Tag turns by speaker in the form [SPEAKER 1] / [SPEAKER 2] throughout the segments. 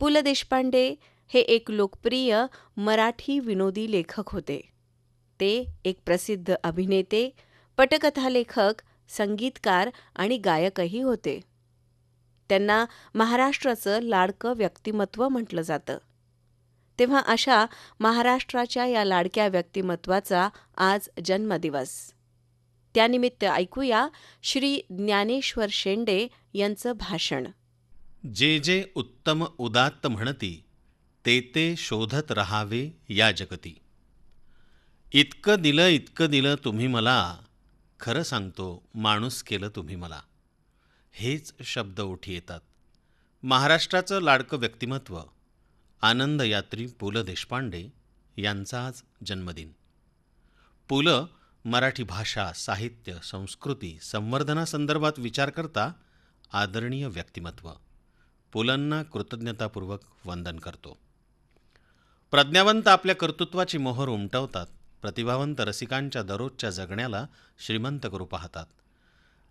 [SPEAKER 1] पु ल देशपांडे हे एक लोकप्रिय मराठी विनोदी लेखक होते. ते एक प्रसिद्ध अभिनेते पटकथा लेखक संगीतकार आणि गायकही होते. त्यांना महाराष्ट्राचं लाडकं व्यक्तिमत्व म्हटलं जातं. तेव्हा अशा महाराष्ट्राच्या या लाडक्या व्यक्तिमत्वाचा आज जन्मदिवस. त्यानिमित्त ऐकूया श्री ज्ञानेश्वर शेंडे यांचं भाषण.
[SPEAKER 2] जे जे उत्तम उदात्त म्हणती ते ते शोधत रहावे या जगती. इतकं दिलं इतकं दिलं तुम्ही मला खरं सांगतो माणूस केलं तुम्ही मला. हेच शब्द उठी येतात. महाराष्ट्राचं लाडकं व्यक्तिमत्व आनंदयात्री पु ल देशपांडे यांचा आज जन्मदिन. पु ल मराठी भाषा साहित्य संस्कृती संवर्धनासंदर्भात विचार करता आदरणीय व्यक्तिमत्व. पुलंना कृतज्ञतापूर्वक वंदन करतो. प्रज्ञावंत आपल्या कर्तृत्वाची मोहर उमटवतात. प्रतिभावंत रसिकांच्या दररोजच्या जगण्याला श्रीमंत करू पाहतात.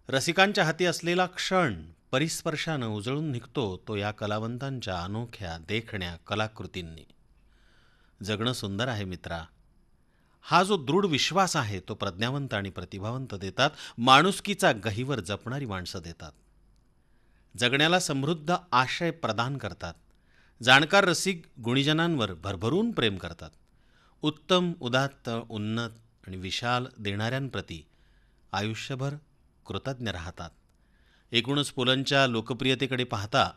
[SPEAKER 2] रसिकांच्या हाती असलेला क्षण परिस्पर्शानं उजळून निघतो तो या कलावंतांच्या अनोख्या देखण्या कलाकृतींनी. जगणं सुंदर आहे मित्रा. हा जो दृढ विश्वास आहे तो प्रज्ञावंत आणि प्रतिभावंत देतात. माणुसकीचा गहीवर जपणारी माणसं देतात. जगण्याला समृद्ध आशय प्रदान करतात. जाणकार रसिक गुणीजनांवर भरभरून प्रेम करतात. उत्तम उदात्त उन्नत आणि विशाल देणाऱ्यांप्रती आयुष्यभर कृतज्ञ राहतात. एकूणच पुलंच्या लोकप्रियतेकडे पाहता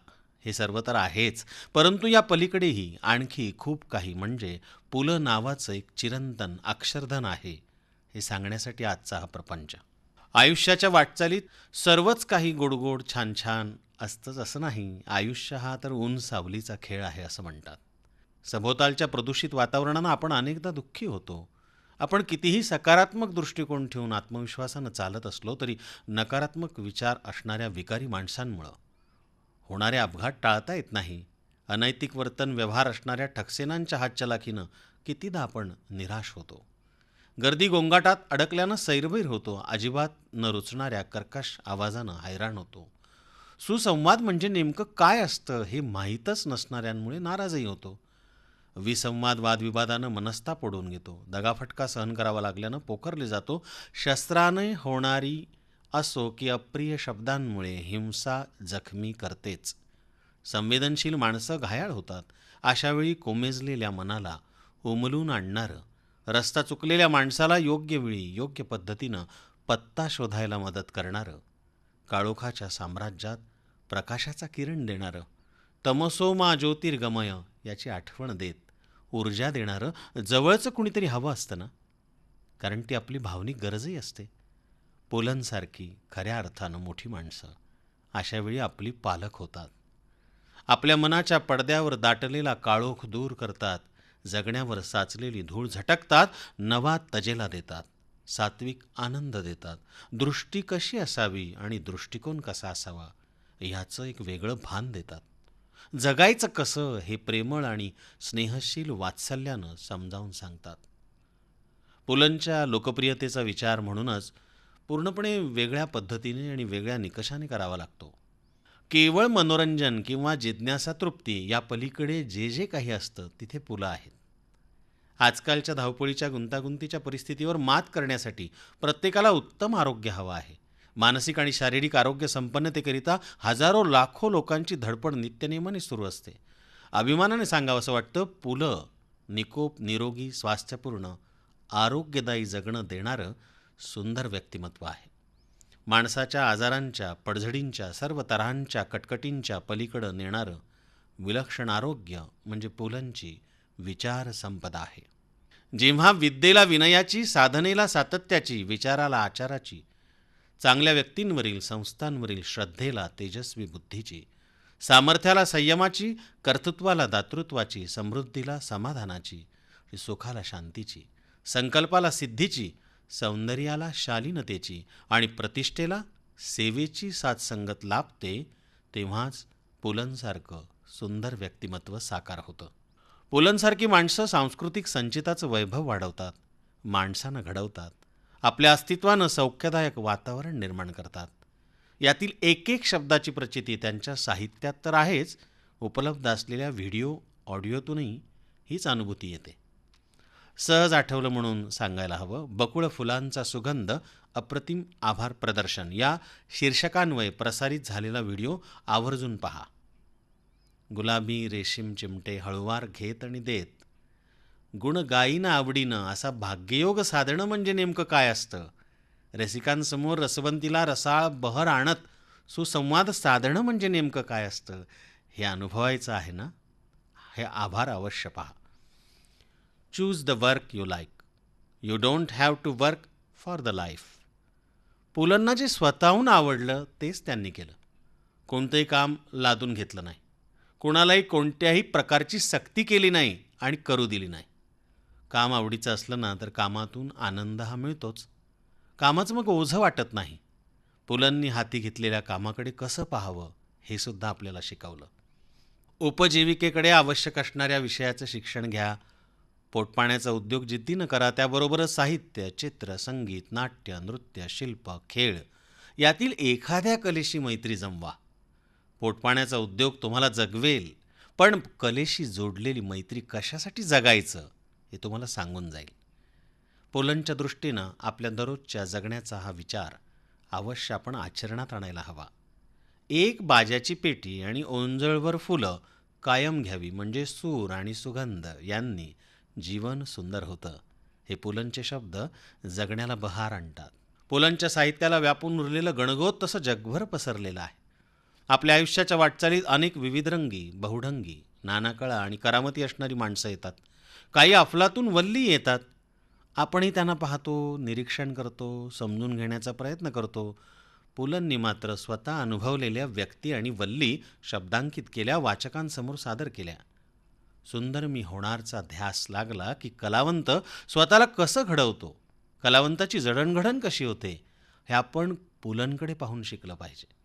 [SPEAKER 2] हे सर्व तर आहेच. परंतु या पलीकडेही आणखी खूप काही म्हणजे पु ल नावाचं एक चिरंतन अक्षरधन आहे हे सांगण्यासाठी आजचा हा प्रपंच. आयुष्याच्या वाटचालीत सर्वच काही गोडगोड छान छान असतंच असं नाही. आयुष्य हा तर ऊन सावलीचा खेळ आहे असं म्हणतात. सभोवतालच्या प्रदूषित वातावरणानं आपण अनेकदा दुःखी होतो. आपण कितीही सकारात्मक दृष्टिकोन ठेवून आत्मविश्वासानं चालत असलो तरी नकारात्मक विचार असणाऱ्या विकारी माणसांमुळं होणारे अपघात टाळता येत नाही. अनैतिक वर्तन व्यवहार असणाऱ्या ठकसेनांच्या हातचलाखीनं कितीदा आपण निराश होतो. गर्दी गोंगाटात अडकल्यानं सैरभैर होतो. अजिबात न रुचणाऱ्या कर्कश आवाजानं हैराण होतो. सुसंवाद म्हणजे नेमकं काय असतं हे माहीतच नसणाऱ्यांमुळे नाराजही होतो. विसंवाद वादविवादानं मनस्ताप ओढून घेतो. दगाफटका सहन करावा लागल्यानं पोखरले जातो. शस्त्राने होणारी असो की अप्रिय शब्दांमुळे हिंसा जखमी करतेच. संवेदनशील माणसं घायाळ होतात. अशावेळी कोमेजलेल्या मनाला उमलून आणणारं रस्ता चुकलेल्या माणसाला योग्य वेळी योग्य पद्धतीनं पत्ता शोधायला मदत करणारं. काळोखाच्या साम्राज्यात प्रकाशाचा किरण देणारं. तमसोमा ज्योतिर्गमय याची आठवण देत ऊर्जा देणारं जवळचं कुणीतरी हवं असतं ना? कारण ती आपली भावनिक गरजही असते. पोलंसारखी खऱ्या अर्थानं मोठी माणसं अशावेळी आपली पालक होतात. आपल्या मनाच्या पडद्यावर दाटलेला काळोख दूर करतात. जगण्यावर साचलेली धूळ झटकतात नवा तजेला देतात सात्विक आनंद देतात. दृष्टी कशी असावी आणि दृष्टिकोन कसा असावा ह्याचं एक वेगळं भान देतात. जगायचं कसं हे प्रेमळ आणि स्नेहशील वात्सल्यानं समजावून सांगतात. पुलंच्या लोकप्रियतेचा विचार म्हणूनच पूर्णपणे वेगळ्या पद्धतीने आणि वेगळ्या निकषाने करावा लागतो. केवळ मनोरंजन किंवा जिज्ञासा तृप्ती या पलीकडे जे जे काही असतं तिथे पुलं आहेत. आजकालच्या धावपळीच्या गुंतागुंतीच्या परिस्थितीवर मात करण्यासाठी प्रत्येकाला उत्तम आरोग्य हवं आहे. मानसिक आणि शारीरिक आरोग्य संपन्नतेकरिता हजारो लाखो लोकांची धडपड नित्यनेमाने सुरू असते. अभिमानाने सांगावं असं वाटतं पुलं निकोप निरोगी स्वास्थ्यपूर्ण आरोग्यदायी जगणं देणारं सुंदर व्यक्तिमत्व आहे. माणसाच्या आजारांच्या पडझडींच्या सर्व तऱ्हांच्या कटकटींच्या पलीकडं नेणारं विलक्षण आरोग्य म्हणजे पुलंची विचार संपदा आहे. जेव्हा विद्येला विनयाची साधनेला सातत्याची विचाराला आचाराची चांगल्या व्यक्तींवरील संस्थांवरील श्रद्धेला तेजस्वी बुद्धीची सामर्थ्याला संयमाची कर्तृत्वाला दातृत्वाची समृद्धीला समाधानाची सुखाला शांतीची संकल्पाला सिद्धीची सौंदर्याला शालीनतेची आणि प्रतिष्ठेला सेवेची साथसंगत लाभते तेव्हाच पुलंसारखं सुंदर व्यक्तिमत्व साकार होतं. पुलंसारखी माणसं सांस्कृतिक संचिताचं वैभव वाढवतात माणसानं घडवतात आपल्या अस्तित्वानं सौख्यदायक वातावरण निर्माण करतात. यातील एक एक शब्दाची प्रचिती त्यांच्या साहित्यात तर आहेच उपलब्ध असलेल्या व्हिडिओ ऑडिओतूनही हीच अनुभूती येते. सहज आठवलं म्हणून सांगायला हवं. बकुळ फुलांचा सुगंध अप्रतिम आभार प्रदर्शन. या शीर्षकान्वये प्रसारित झालेला व्हिडिओ आवर्जून पहा. गुलाबी रेशीम चिमटे हळुवार घेत आणि देत. गुण गायीनं आवडीनं असा भाग्ययोग साधणं म्हणजे नेमकं काय असतं? रसिकांसमोर रसवंतीला रसाळ बहर आणत सुसंवाद साधणं म्हणजे नेमकं काय असतं? हे अनुभवायचं आहे ना? हे आभार अवश्य पहा. Choose the work you like you don't have to work for the life पुलंना जे स्वतःहून आवडलं तेच त्यांनी केलं. कोणतंही काम लादून घेतलं नाही. कोणालाही कोणत्याही प्रकारची सक्ती केली नाही आणि करू दिली नाही. काम आवडीचं असलं ना तर कामातून आनंद हा मिळतोच. कामाचं मग ओझं वाटत नाही. पुलंनी हाती घेतलेल्या कामाकडे कसं पाहावं हे सुद्धा आपल्याला शिकवलं. उपजीविकेकडे आवश्यक असणाऱ्या विषयाचं शिक्षण घ्या पोटपाण्याचा उद्योग जिद्दीनं करा त्याबरोबरच साहित्य चित्र संगीत नाट्य नृत्य शिल्प खेळ यातील एखाद्या कलेशी मैत्री जमवा. पोटपाण्याचा उद्योग तुम्हाला जगवेल पण कलेशी जोडलेली मैत्री कशासाठी जगायचं हे तुम्हाला सांगून जाईल. पोलंडच्या दृष्टीनं आपल्या दररोजच्या जगण्याचा हा विचार अवश्य आपण आचरणात आणायला हवा. एक बाजाची पेटी आणि ओंजळवर फुलं कायम घ्यावी म्हणजे सूर आणि सुगंध यांनी जीवन सुंदर होतं. हे पुलंचे शब्द जगण्याला बहार आणतात. पुलंच्या साहित्याला व्यापून उरलेलं गणगोत तसं जगभर पसरलेलं आहे. आपल्या आयुष्याच्या वाटचालीत अनेक विविधरंगी बहुढंगी नानाकळा आणि करामती असणारी माणसं येतात. काही अफलातून वल्ली येतात. आपणही त्यांना पाहतो निरीक्षण करतो समजून घेण्याचा प्रयत्न करतो. पुलंनी मात्र स्वतः अनुभवलेल्या व्यक्ती आणि वल्ली शब्दांकित केल्या वाचकांसमोर सादर केल्या. सुंदर मी होणारचा ध्यास लागला की कलावंत स्वतःला कसं घडवतो? कलावंताची जडणघडण कशी होते? हे आपण पुलंकडे पाहून शिकलं पाहिजे.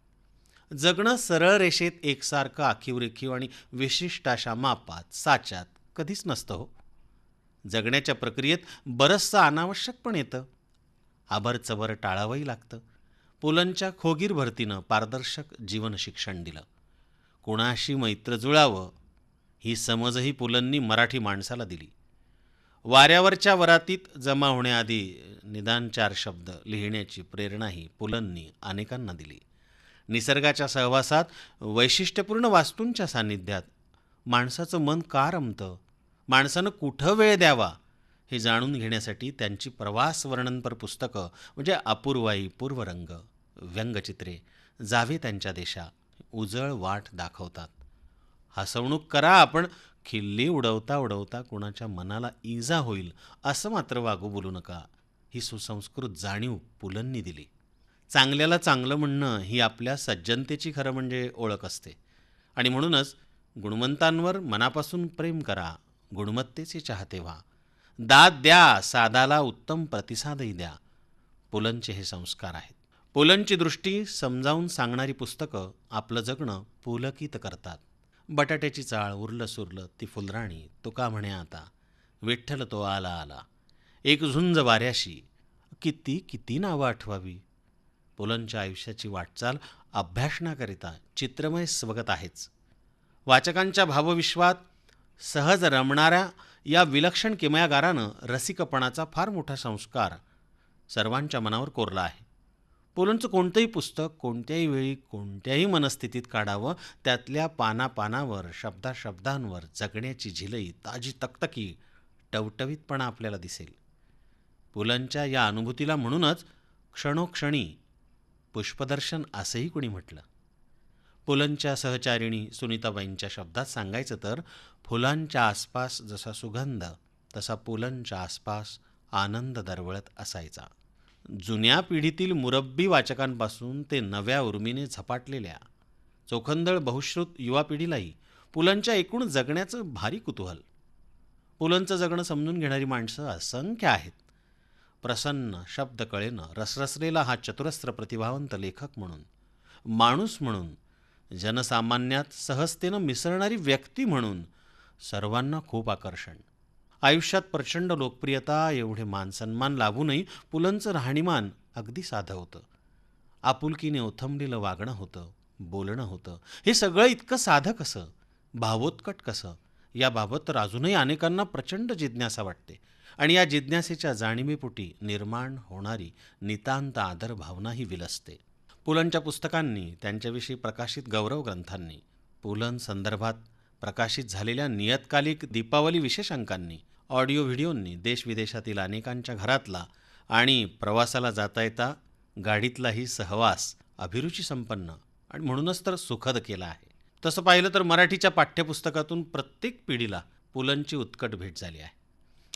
[SPEAKER 2] जगणं सरळ रेषेत एकसारखं आखीव रेखीव आणि विशिष्ट अशा मापात साच्यात कधीच नसतं हो. जगण्याच्या प्रक्रियेत बरंचसं अनावश्यक पण येतं. आबरचबर टाळावंही लागतं. पुलंच्या खोगीर भरतीनं पारदर्शक जीवन शिक्षण दिलं. कुणाशी मैत्र जुळावं ही समजही पुलंनी मराठी माणसाला दिली. वाऱ्यावरच्या वरातीत जमा होण्याआधी निदान चार शब्द लिहिण्याची प्रेरणाही पुलंनी अनेकांना दिली. निसर्गाच्या सहवासात वैशिष्ट्यपूर्ण वास्तूंच्या सान्निध्यात माणसाचं मन का रमतं माणसानं कुठं वेळ द्यावा हे जाणून घेण्यासाठी त्यांची प्रवास वर्णनपर पुस्तकं म्हणजे अपूर्वाई पूर्वरंग व्यंगचित्रे जावे त्यांच्या देशा उजळ वाट दाखवतात. हसवणूक करा आपण खिल्ली उडवता उडवता कुणाच्या मनाला इजा होईल असं मात्र वागू बोलू नका. ही सुसंस्कृत जाणीव पुलंनी दिली. चांगल्याला चांगलं म्हणणं ही आपल्या सज्जनतेची खरं म्हणजे ओळख असते. आणि म्हणूनच गुणवंतांवर मनापासून प्रेम करा गुणवत्तेचे चाहते व्हा. दाद द्या सादाला उत्तम प्रतिसादही द्या. पुलंचे हे संस्कार आहेत. पुलंची दृष्टी समजावून सांगणारी पुस्तकं आपलं जगणं पुलकित करतात. बटाट्याची चाळ उरलं सुरलं ती फुलराणी तुका म्हणे आता. विठ्ठल तो आला आला. एक झुंज वाऱ्याशी. किती किती नावं आठवावी? पुलंच्या आयुष्याची वाटचाल अभ्यासनाकरिता चित्रमय स्वगत आहेच. वाचकांच्या भावविश्वात सहज रमणाऱ्या या विलक्षण किमयागारानं रसिकपणाचा फार मोठा संस्कार सर्वांच्या मनावर कोरला आहे. पुलंचं कोणतंही पुस्तक कोणत्याही वेळी कोणत्याही मनस्थितीत काढावं त्यातल्या पानापानावर शब्दाशब्दांवर जगण्याची झिलई ताजी तकतकी टवटवीतपणा आपल्याला दिसेल. पुलंच्या या अनुभूतीला म्हणूनच क्षणोक्षणी पुष्पदर्शन असंही कुणी म्हटलं. पुलंच्या सहचारिणी सुनीताबाईंच्या शब्दात सांगायचं तर फुलांच्या आसपास जसा सुगंध तसा पुलंच्या आसपास आनंद दरवळत असायचा. जुन्या पिढीतील मुरब्बी वाचकांपासून ते नव्या उर्मीने झपाटलेल्या. चोखंदळ बहुश्रुत युवा पिढीलाही पुलंच्या एकूण जगण्याचं भारी कुतूहल. पुलंचं जगणं समजून घेणारी माणसं असंख्य आहेत. प्रसन्न शब्द कळेनं रसरसलेला हा चतुरस्त्र प्रतिभावंत लेखक म्हणून माणूस म्हणून जनसामान्यात सहजतेनं मिसळणारी व्यक्ती म्हणून सर्वांना खूप आकर्षण. आयुष्यात प्रचंड लोकप्रियता एवढे मानसन्मान लाभूनही पुलंचं राहणीमान अगदी साधं होतं. आपुलकीने ओथंबलेलं वागणं होतं बोलणं होतं. हे सगळं इतकं साधं कसं? भावोत्कट कसं? याबाबत तर अजूनही अनेकांना प्रचंड जिज्ञासा वाटते. आणि या जिज्ञासेच्या जाणीवेपोटी निर्माण होणारी नितांत आदर भावनाही विलसते. पुलंच्या पुस्तकांनी त्यांच्याविषयी प्रकाशित गौरव ग्रंथांनी पुलन संदर्भात प्रकाशित झालेल्या नियतकालिक दीपावली विशेषांकांनी ऑडिओ व्हिडिओंनी देशविदेशातील अनेकांच्या घरातला आणि प्रवासाला जाता येता गाडीतलाही सहवास अभिरुची संपन्न आणि म्हणूनच तर सुखद केला आहे. तसं पाहिलं तर मराठीच्या पाठ्यपुस्तकातून प्रत्येक पिढीला पुलंची उत्कट भेट झाली आहे.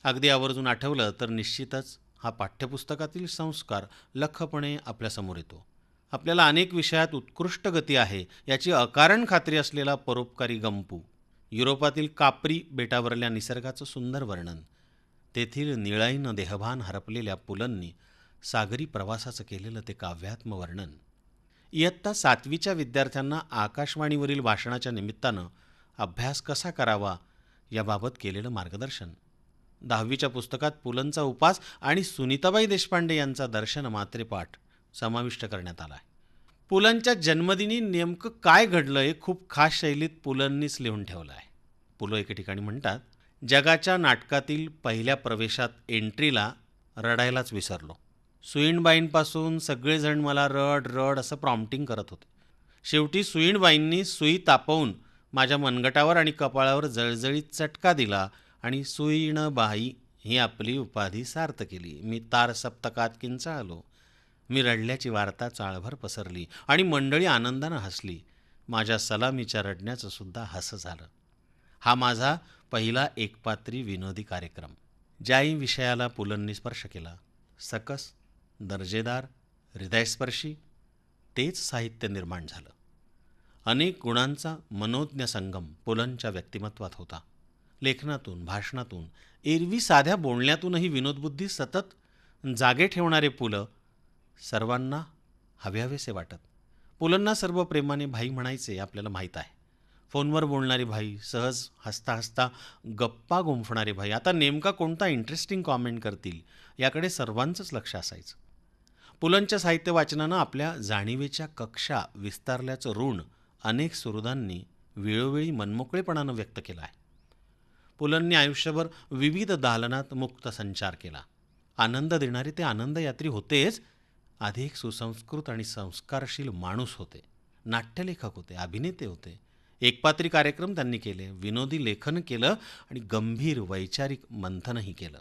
[SPEAKER 2] अगदी आवर्जून आठवलं तर निश्चितच हा पाठ्यपुस्तकातील संस्कार लख्खपणे आपल्यासमोर येतो. आपल्याला अनेक विषयात उत्कृष्ट गती आहे याची अकारण खात्री असलेला परोपकारी गंपू. युरोपातील कापरी बेटावरल्या निसर्गाचं सुंदर वर्णन. तेथील निळाईनं देहभान हरपलेल्या पुलंनी सागरी प्रवासाचं केलेलं ते काव्यात्म वर्णन. इयत्ता सातवीच्या विद्यार्थ्यांना आकाशवाणीवरील भाषणाच्या निमित्तानं अभ्यास कसा करावा याबाबत केलेलं मार्गदर्शन. दहावीच्या पुस्तकात पुलंचा उपास आणि सुनीताबाई देशपांडे यांचा दर्शन मात्रेपाठ. समाविष्ट करण्यात आला आहे. पुलंच्या जन्मदिनी नेमकं काय घडलं हे खूप खास शैलीत पुलंनीच लिहून ठेवलं आहे. पुलं एके ठिकाणी म्हणतात जगाच्या नाटकातील पहिल्या प्रवेशात एंट्रीला रडायलाच विसरलो. सुईणबाईंपासून सगळेजण मला रड रड असं प्रॉम्प्टिंग करत होते. शेवटी सुईणबाईंनी सुई तापवून माझ्या मनगटावर आणि कपाळावर जळजळीत चटका दिला आणि सुईणबाई ही आपली उपाधी सार्थ केली. मी तार सप्तकात किंचाळलो. मी रडल्याची वार्ता चाळभर पसरली आणि मंडळी आनंदानं हसली. माझ्या सलामीच्या रडण्याचं सुद्धा हसं झालं. हा माझा पहिला एकपात्री विनोदी कार्यक्रम. ज्याही विषयाला पुलंनी स्पर्श केला. सकस दर्जेदार हृदयस्पर्शी तेच साहित्य निर्माण झालं. अनेक गुणांचा मनोज्ञ संगम पुलंच्या व्यक्तिमत्वात होता. लेखनातून भाषणातून एरवी साध्या बोलण्यातूनही विनोदबुद्धी सतत जागे ठेवणारे पुलं सर्वांना हवेहवेसे वाटत. पुलंना सर्व प्रेमाने भाई म्हणायचे आपल्याला माहीत आहे. फोनवर बोलणारी भाई सहज हसता हसता गप्पा गुंफणारे भाई. आता नेमका कोणता इंटरेस्टिंग कॉमेंट करतील याकडे सर्वांचंच लक्ष असायचं. पुलंच्या साहित्य वाचनानं आपल्या जाणीवेच्या कक्षा विस्तारल्याचं ऋण अनेक सुहृदांनी वेळोवेळी मनमोकळेपणानं व्यक्त केलं आहे. पुलंनी आयुष्यभर विविध दालनात मुक्त संचार केला. आनंद देणारे ते आनंदयात्री होतेच अधिक सुसंस्कृत आणि संस्कारशील माणूस होते. नाट्यलेखक होते अभिनेते होते. एकपात्री कार्यक्रम त्यांनी केले विनोदी लेखन केलं आणि गंभीर वैचारिक मंथनही केलं.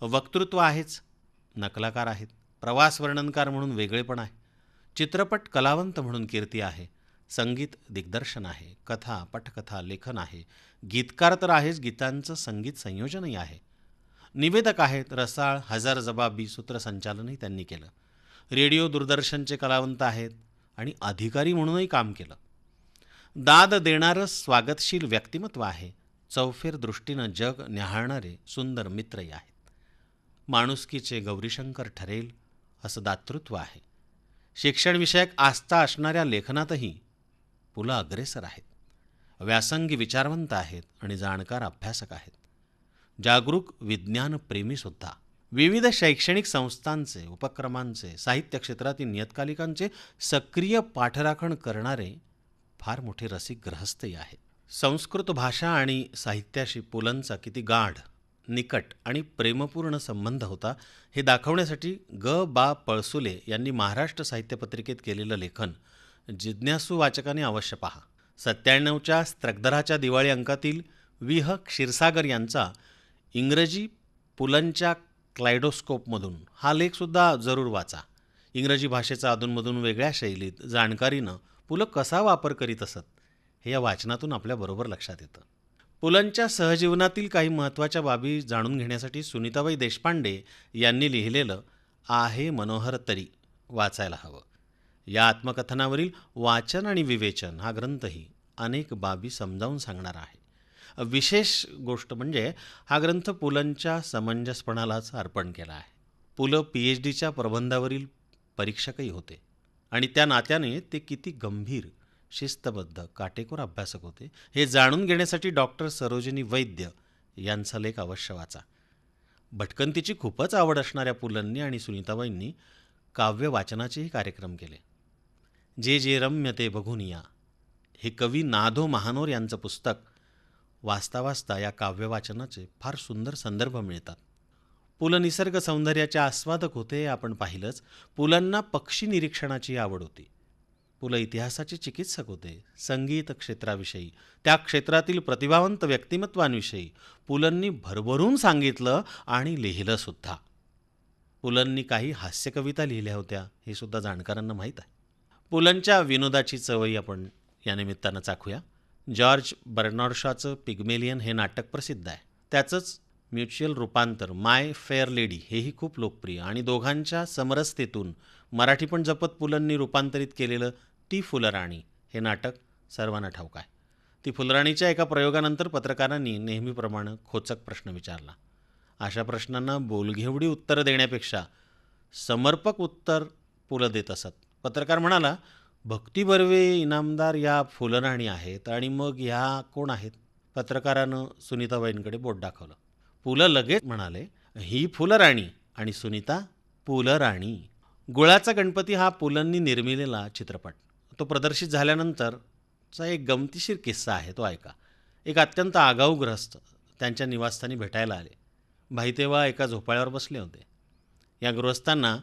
[SPEAKER 2] वक्तृत्व आहेच नकलाकार आहेत प्रवास वर्णनकार म्हणून वेगळेपण आहे चित्रपट कलावंत म्हणून कीर्ती आहे संगीत दिग्दर्शन आहे कथा पटकथा लेखन आहे गीतकार तर आहेच गीतांचं संगीत संयोजनही आहे. निवेदक आहेत रसाळ हजार जबाबी सूत्रसंचालनही त्यांनी केलं. रेडिओ दूरदर्शनचे कलावंत आहेत आणि अधिकारी म्हणूनही काम केलं. दाद देणारं स्वागतशील व्यक्तिमत्व आहे. चौफेर दृष्टीनं जग न्याहाळणारे सुंदर मित्रही आहेत. माणुसकीचे गौरीशंकर ठरेल असं दातृत्व आहे. शिक्षणविषयक आस्था असणाऱ्या लेखनातही पुलं अग्रेसर आहेत. व्यासंगी विचारवंत आहेत आणि जाणकार अभ्यासक आहेत. जागरूक विज्ञानप्रेमीसुद्धा विविध शैक्षणिक संस्थांचे उपक्रमांचे साहित्य क्षेत्रातील नियतकालिकांचे सक्रिय पाठराखण करणारे फार मोठे रसिक ग्रहस्थही आहेत. संस्कृत भाषा आणि साहित्याशी पुलंचा किती गाढ निकट आणि प्रेमपूर्ण संबंध होता हे दाखवण्यासाठी ग. बा. पळसुले यांनी महाराष्ट्र साहित्य पत्रिकेत केलेलं लेखन जिज्ञासू वाचकाने अवश्य पहा. सत्त्याण्णवच्या स्त्रगधराच्या दिवाळी अंकातील विह. क्षीरसागर यांचा इंग्रजी पुलंच्या क्लायडोस्कोपमधून. हा लेखसुद्धा जरूर वाचा. इंग्रजी भाषेचा अधूनमधून वेगळ्या शैलीत जाणकारीनं पुलं कसा वापर करीत असत हे या वाचनातून आपल्याबरोबर लक्षात येतं. पुलंच्या सहजीवनातील काही महत्त्वाच्या बाबी जाणून घेण्यासाठी सुनीताबाई देशपांडे यांनी लिहिलेलं आहे मनोहर तरी वाचायला हवं. या आत्मकथनावरील वाचन आणि विवेचन हा ग्रंथही अनेक बाबी समजावून सांगणार आहे. विशेष गोष्ट म्हणजे हा ग्रंथ पुलंच्या समंजसपणालाच अर्पण केला आहे. पुलं पी एच डीच्या प्रबंधावरील परीक्षकही होते आणि त्या नात्याने ते किती गंभीर शिस्तबद्ध काटेकोर अभ्यासक होते हे जाणून घेण्यासाठी डॉक्टर सरोजिनी वैद्य यांचा लेख अवश्य वाचा. भटकंतीची खूपच आवड असणाऱ्या पुलंनी आणि सुनीताबाईंनी काव्य वाचनाचेही कार्यक्रम केले. जे जे रम्य ते बघून या. हे कवी नाधो महानोर यांचं पुस्तक वाचता वाचता या काव्यवाचनाचे फार सुंदर संदर्भ मिळतात. पु ल निसर्ग सौंदर्याचे आस्वादक होते हे आपण पाहिलंच. पुलंना पक्षी निरीक्षणाची आवड होती. पु ल इतिहासाचे चिकित्सक होते. संगीत क्षेत्राविषयी त्या क्षेत्रातील प्रतिभावंत व्यक्तिमत्वांविषयी पुलंनी भरभरून सांगितलं आणि लिहिलं सुद्धा. पुलंनी काही हास्यकविता लिहिल्या होत्या हे सुद्धा जाणकारांना माहीत आहे. पुलंच्या विनोदाची चवई आपण या निमित्तानं चाखूया. जॉर्ज बर्नॉर्शाचं पिग्मेलियन हे नाटक प्रसिद्ध आहे. त्याचंच म्युच्युअल रूपांतर माय फेअर लेडी हेही खूप लोकप्रिय आणि दोघांच्या समरसतेतून मराठी पण जपत पुलंनी रूपांतरित केलेलं ती फुलराणी हे नाटक सर्वांना ठाऊक आहे. ती फुलराणीच्या एका प्रयोगानंतर पत्रकारांनी नेहमीप्रमाणे खोचक प्रश्न विचारला. अशा प्रश्नांना बोलघेवडी उत्तरं देण्यापेक्षा समर्पक उत्तर पुलं देत असत. पत्रकार म्हणाला भक्ती बर्वे इनामदार या फुलराणी आहेत आणि मग ह्या कोण आहेत? पत्रकारानं सुनीताबाईंकडे बोट दाखवलं. पुलं लगेच म्हणाले ही फुलराणी आणि सुनीता पुलराणी. गुळाचा गणपती हा पुलंनी निर्मिलेला चित्रपट. तो प्रदर्शित झाल्यानंतरचा एक गमतीशीर किस्सा आहे तो ऐका. एक अत्यंत आगाऊ ग्रस्त त्यांच्या निवासस्थानी भेटायला आले. भाई तेव्हा एका झोपाळ्यावर बसले होते. या गृहस्थांना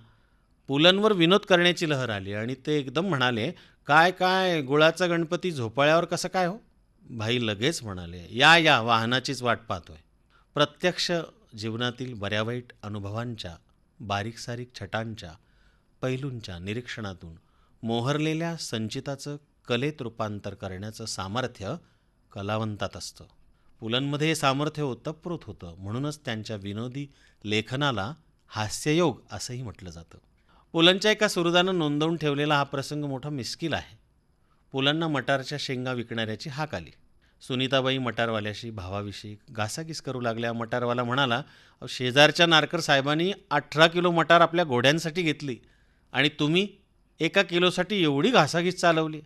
[SPEAKER 2] पुलंवर विनोद करण्याची लहर आली आणि ते एकदम म्हणाले काय काय गुळाचा गणपती झोपाळ्यावर कसं काय हो? भाई लगेच म्हणाले या या वाहनाचीच वाट पाहतोय. प्रत्यक्ष जीवनातील बऱ्यावाईट अनुभवांच्या बारीकसारीक छटांच्या पैलूंच्या निरीक्षणातून मोहरलेल्या संचिताचं कलेत रूपांतर करण्याचं सामर्थ्य कलावंतात असतं. पुलंमध्ये हे सामर्थ्य ओतप्रोत होतं म्हणूनच त्यांच्या विनोदी लेखनाला हास्ययोग असंही म्हटलं जातं. पुलंच्या एका सुरदानं नोंदवून ठेवलेला हा प्रसंग मोठा मिस्किल आहे. पुलांना मटारच्या शेंगा विकणाऱ्याची हाक आली. सुनीताबाई मटारवाल्याशी भावाविषयी घासाघीस करू लागल्या. मटारवाला म्हणाला शेजारच्या नारकर साहेबांनी अठरा किलो मटार आपल्या घोड्यांसाठी घेतली आणि तुम्ही एका किलोसाठी एवढी घासाघीस चालवली.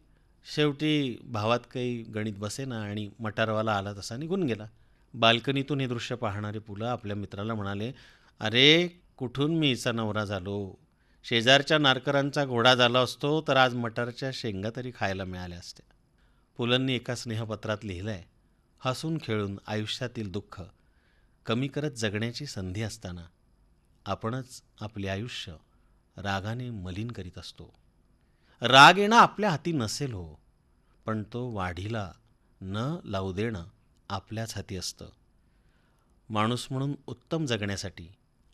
[SPEAKER 2] शेवटी भावात काही गणित बसेना आणि मटारवाला आला तसा निघून गेला. बाल्कनीतून हे दृश्य पाहणारे पुलं आपल्या मित्राला म्हणाले अरे कुठून मी हिचा नवरा झालो? शेजारच्या नारकरांचा घोडा झाला असतो तर आज मटारच्या शेंगा तरी खायला मिळाल्या असत्या. पुलंनी एका स्नेहपत्रात लिहिलं आहे हसून खेळून आयुष्यातील दुःख कमी करत जगण्याची संधी असताना आपणच आपले आयुष्य रागाने मलिन करीत असतो. राग येणं आपल्या हाती नसेल हो पण तो वाढीला न लावू देणं आपल्याच हाती असतं. माणूस म्हणून उत्तम जगण्यासाठी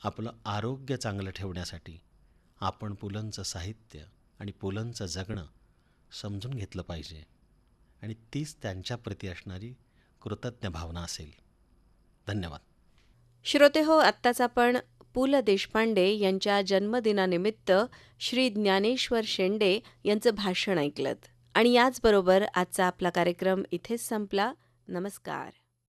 [SPEAKER 2] आपलं आरोग्य चांगलं ठेवण्यासाठी आपण पुलंचं साहित्य आणि पुलंचं जगणं समजून घेतलं पाहिजे आणि तीच त्यांच्याप्रती असणारी कृतज्ञ भावना असेल. धन्यवाद.
[SPEAKER 1] श्रोते हो आत्ताच आपण पु ल देशपांडे यांच्या जन्मदिनानिमित्त श्री ज्ञानेश्वर शेंडे यांचं भाषण ऐकलं आणि याचबरोबर आजचा आपला कार्यक्रम इथेच संपला. नमस्कार.